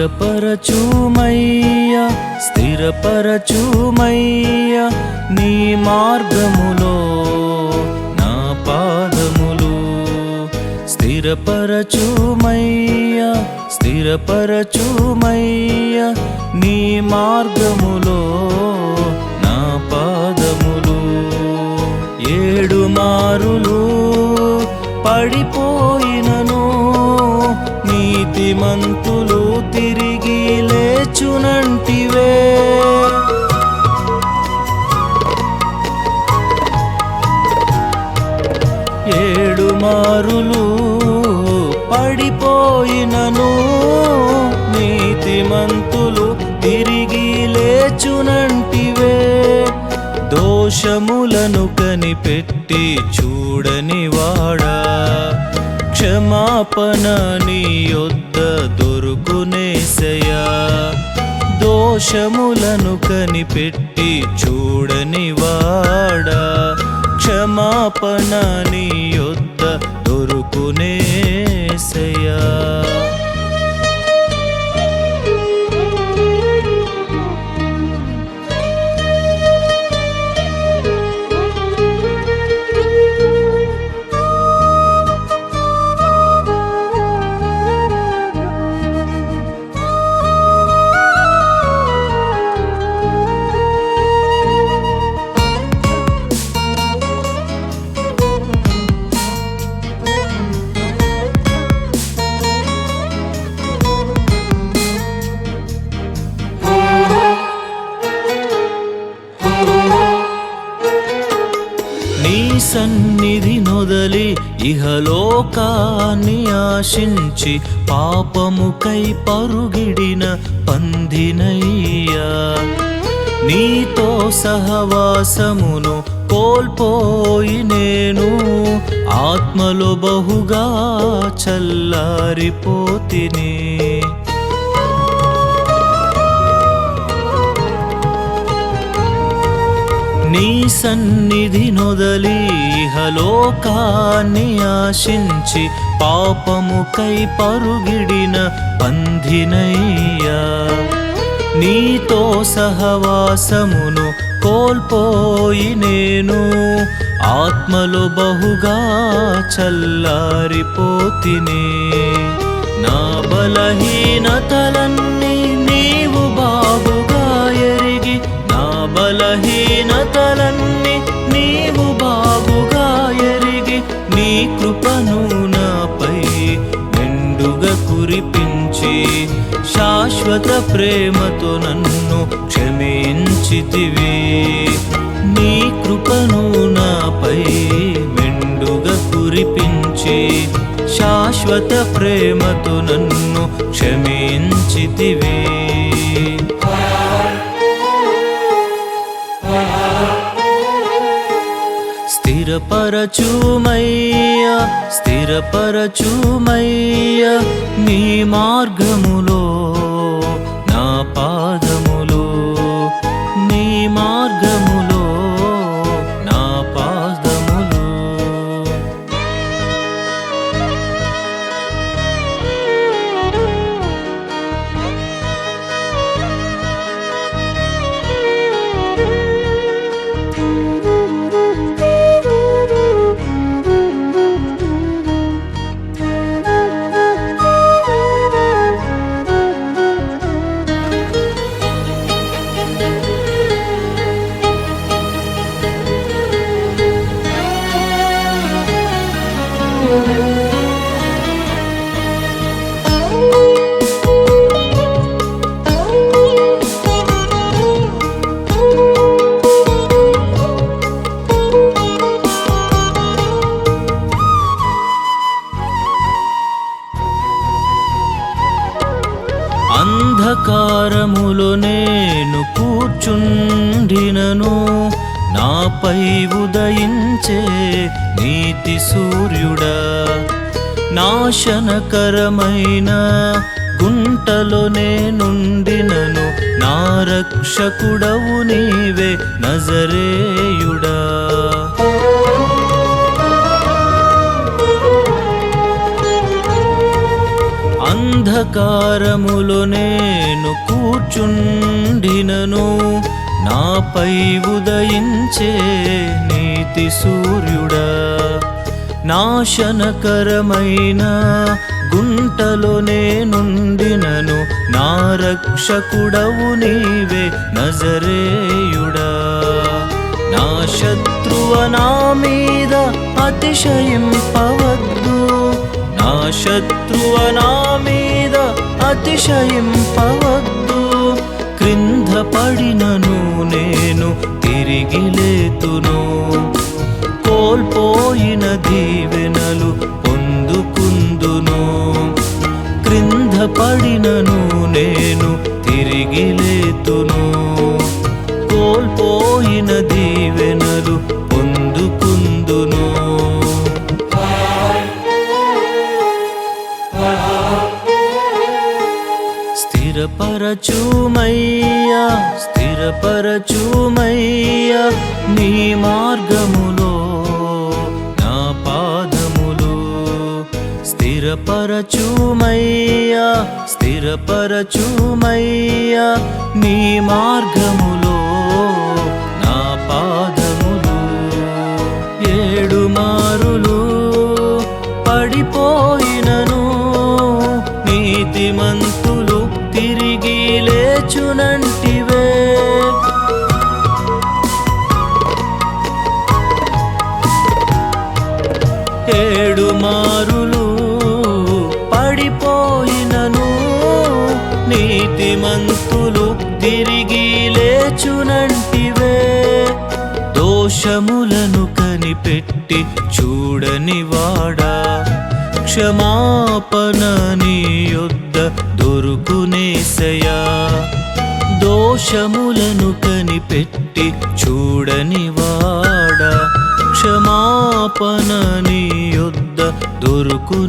స్థిరపరచుమయ్యా స్థిరపరచుమయ్యా నీ మార్గములో నా పాదములు. స్థిరపరచుమయ్యా స్థిరపరచుమయ్యా నీ మార్గములో నా పాదములు. ఏడు మారులు పడిపోయినను నీతిమంత లేచునంటివే ఏడు మారులు పడిపోయినను నీతిమంతులు తిరిగి లేచునంటివే. దోషములను కనిపెట్టి చూడని వాడా. క్షమాపణ నీ యొద్ద దొరుకునేసయా దోషములను కనిపెట్టి చూడని వాడా. క్షమాపణ నీ యొద్ద దొరుకునేసయా వదలి ఇహలోకాన్ని ఆశించి పాపముకై పరుగిడిన పందినయ్యా నీతో సహవాసమును కోల్పోయి నేను ఆత్మలో బహుగా చల్లారిపోతిని. నీ సన్నిధి నొదలి ఇహలోకాన్ని ఆశించి పాపముకై పరుగిడిన పంధినయ్యా నీతో సహవాసమును కోల్పోయి నేను ఆత్మలో బహుగా చల్లారిపోతినే. నా బలహీనతలన్నీ బలహీనతలన్నీ నీవు బాగుగా ఎరిగి నీ కృపను నాపై మెండుగా కురిపించి శాశ్వత ప్రేమతో నన్ను క్షమించితివి. నీ కృపను నాపై మెండుగా కురిపించి శాశ్వత ప్రేమతో నన్ను క్షమించితివే. స్థిరపరచుమయ్యా స్థిరపరచుమయ్యా నీ మార్గములో నా పాదములో నీ మార్గము అంధకారములో నేను కూర్చుండినను నాపై ఉదయించే నీతి సూర్యుడా. నాశనకరమైన గుంటలో నేనుండినను నా రక్షకుడవు నీవే నజరేయుడా. అంధకారములో నేను కూర్చుండినను. నాపై ఉదయించే నీతి సూర్యుడా. నాశనకరమైన గుంటలో నేనుండినను. నా రక్షకుడవు నీవే నజరేయుడా. నా శత్రువ నా మీద అతిశయింపవద్దు. శత్రువనా శత్రువ నా మీద అతిశయింపవద్దు. క్రింద పడినను నేను తిరిగి లేతును. కోల్పోయిన దీవెనలు పొందుకుందును. క్రింద పడినను నేను తిరిగి లేతును. కోల్పోయి స్థిరపరచుమయ్యా స్థిరపరచుమయ్యా నీ మార్గములో నా పాదములు. స్థిరపరచుమయ్యా స్థిరపరచుమయ్యా నీ మార్గములో నా పాద ఏడు మారులు పడిపోయినను. నీతిమంతులు తిరిగి లేచునంటివే. దోషములను కనిపెట్టి చూడని వాడా. క్షమాపణ నీ యొద్ద దొరుకునేసయా దోషములను కనిపెట్టి చూడని వాడా. క్షమాపణ నీ యొద్ద దొరుకునేసయా